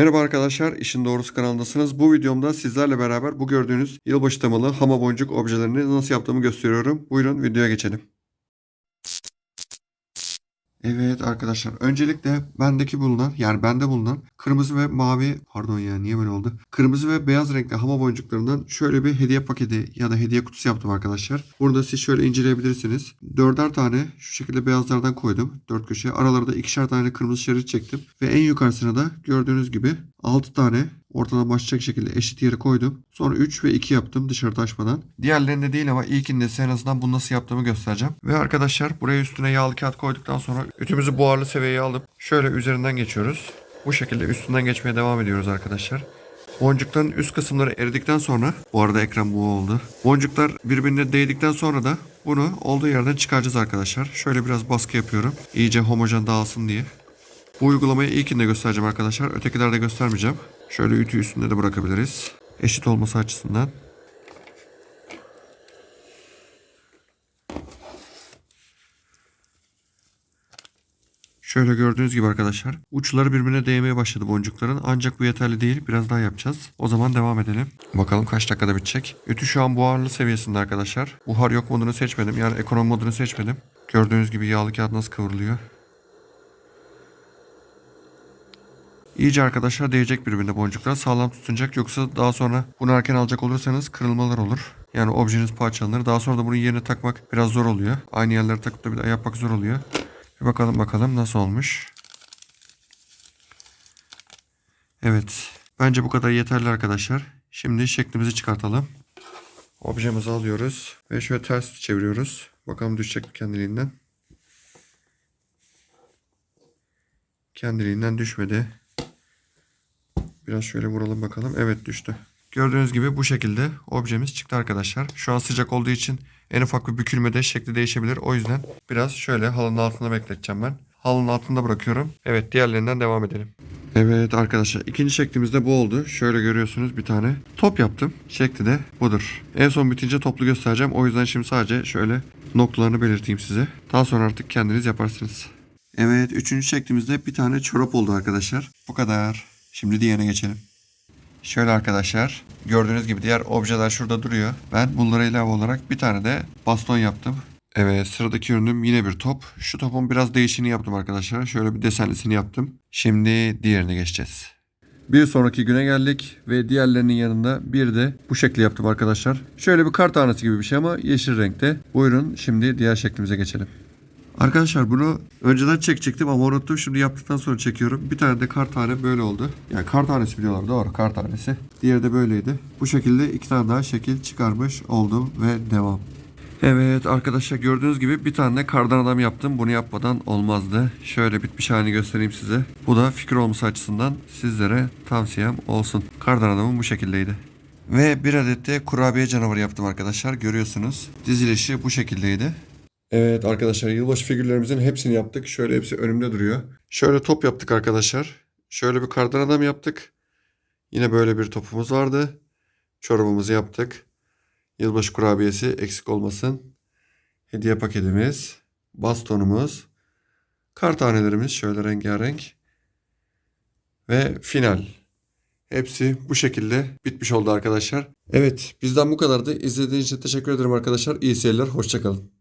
Merhaba arkadaşlar, İşin Doğrusu kanalındasınız. Bu videomda sizlerle beraber bu gördüğünüz yılbaşı temalı hama boncuk objelerini nasıl yaptığımı gösteriyorum. Buyurun videoya geçelim. Evet arkadaşlar, öncelikle bendeki bulunan, yani bende bulunan kırmızı ve mavi, pardon ya niye böyle oldu? Kırmızı ve beyaz renkli hama boncuklarından şöyle bir hediye paketi ya da hediye kutusu yaptım arkadaşlar. Burada siz şöyle inceleyebilirsiniz. Dörder tane şu şekilde beyazlardan koydum. Dört köşeye. Aralara da ikişer tane kırmızı şerit çektim. Ve en yukarısına da gördüğünüz gibi 6 tane ortadan başlayacak şekilde eşit yere koydum. Sonra 3 ve 2 yaptım dışarı taşmadan. Diğerlerinde değil ama ilkinde size en azından bunu nasıl yaptığımı göstereceğim. Ve arkadaşlar buraya üstüne yağlı kağıt koyduktan sonra ütümüzü buharlı seviyeye alıp şöyle üzerinden geçiyoruz. Bu şekilde üstünden geçmeye devam ediyoruz arkadaşlar. Boncukların üst kısımları eridikten sonra bu arada ekran bu oldu. Boncuklar birbirine değdikten sonra da bunu olduğu yerden çıkaracağız arkadaşlar. Şöyle biraz baskı yapıyorum. İyice homojen dağılsın diye. Bu uygulamayı ilkinde göstereceğim arkadaşlar. Ötekilerde göstermeyeceğim. Şöyle ütü üstünde de bırakabiliriz. Eşit olması açısından. Şöyle gördüğünüz gibi arkadaşlar uçları birbirine değmeye başladı boncukların ancak bu yeterli değil biraz daha yapacağız. O zaman devam edelim. Bakalım kaç dakikada bitecek. Ütü şu an buharlı seviyesinde arkadaşlar. Buhar yok modunu seçmedim yani ekonomi modunu seçmedim. Gördüğünüz gibi yağlı kağıt nasıl kıvrılıyor. İyice arkadaşlar değecek birbirine boncuklar sağlam tutunacak yoksa daha sonra bunu erken alacak olursanız kırılmalar olur. Yani objeniz parçalanır. Daha sonra da bunun yerine takmak biraz zor oluyor. Aynı yerlere takıp da bir daha yapmak zor oluyor. Bir bakalım bakalım nasıl olmuş. Evet. Bence bu kadar yeterli arkadaşlar. Şimdi şeklimizi çıkartalım. Objemizi alıyoruz ve şöyle ters çeviriyoruz. Bakalım düşecek mi kendiliğinden. Kendiliğinden düşmedi. Biraz şöyle vuralım bakalım. Evet düştü. Gördüğünüz gibi bu şekilde objemiz çıktı arkadaşlar. Şu an sıcak olduğu için en ufak bir bükülmede şekli değişebilir. O yüzden biraz şöyle halının altında bekleteceğim ben. Halının altında bırakıyorum. Evet diğerlerinden devam edelim. Evet arkadaşlar ikinci şeklimiz de bu oldu. Şöyle görüyorsunuz bir tane top yaptım. Şekli de budur. En son bitince toplu göstereceğim. O yüzden şimdi sadece şöyle noktalarını belirteyim size. Daha sonra artık kendiniz yaparsınız. Evet üçüncü şeklimizde bir tane çorap oldu arkadaşlar. Bu kadar. Şimdi diğerine geçelim. Şöyle arkadaşlar gördüğünüz gibi diğer objeler şurada duruyor. Ben bunlara ilave olarak bir tane de baston yaptım. Evet sıradaki ürünüm yine bir top. Şu topun biraz değişini yaptım arkadaşlar. Şöyle bir desenlisini yaptım. Şimdi diğerine geçeceğiz. Bir sonraki güne geldik ve diğerlerinin yanında bir de bu şekli yaptım arkadaşlar. Şöyle bir kar tanesi gibi bir şey ama yeşil renkte. Buyurun şimdi diğer şeklimize geçelim. Arkadaşlar bunu önceden çekecektim ama unuttum. Şimdi yaptıktan sonra çekiyorum. Bir tane de kar tane böyle oldu. Yani kar tanesi biliyorlar doğru kar tanesi. Diğeri de böyleydi. Bu şekilde iki tane daha şekil çıkarmış oldum ve devam. Evet arkadaşlar gördüğünüz gibi bir tane kardan adam yaptım. Bunu yapmadan olmazdı. Şöyle bitmiş halini göstereyim size. Bu da fikir olması açısından sizlere tavsiyem olsun. Kardan adamım bu şekildeydi. Ve bir adet de kurabiye canavarı yaptım arkadaşlar. Görüyorsunuz. Dizilişi bu şekildeydi. Evet arkadaşlar yılbaşı figürlerimizin hepsini yaptık. Şöyle hepsi önümde duruyor. Şöyle top yaptık arkadaşlar. Şöyle bir kardan adam yaptık. Yine böyle bir topumuz vardı. Çorabımızı yaptık. Yılbaşı kurabiyesi eksik olmasın. Hediye paketimiz. Bastonumuz. Kar tanelerimiz şöyle rengarenk. Ve final. Hepsi bu şekilde bitmiş oldu arkadaşlar. Evet bizden bu kadardı. İzlediğiniz için teşekkür ederim arkadaşlar. İyi seyirler. Hoşçakalın.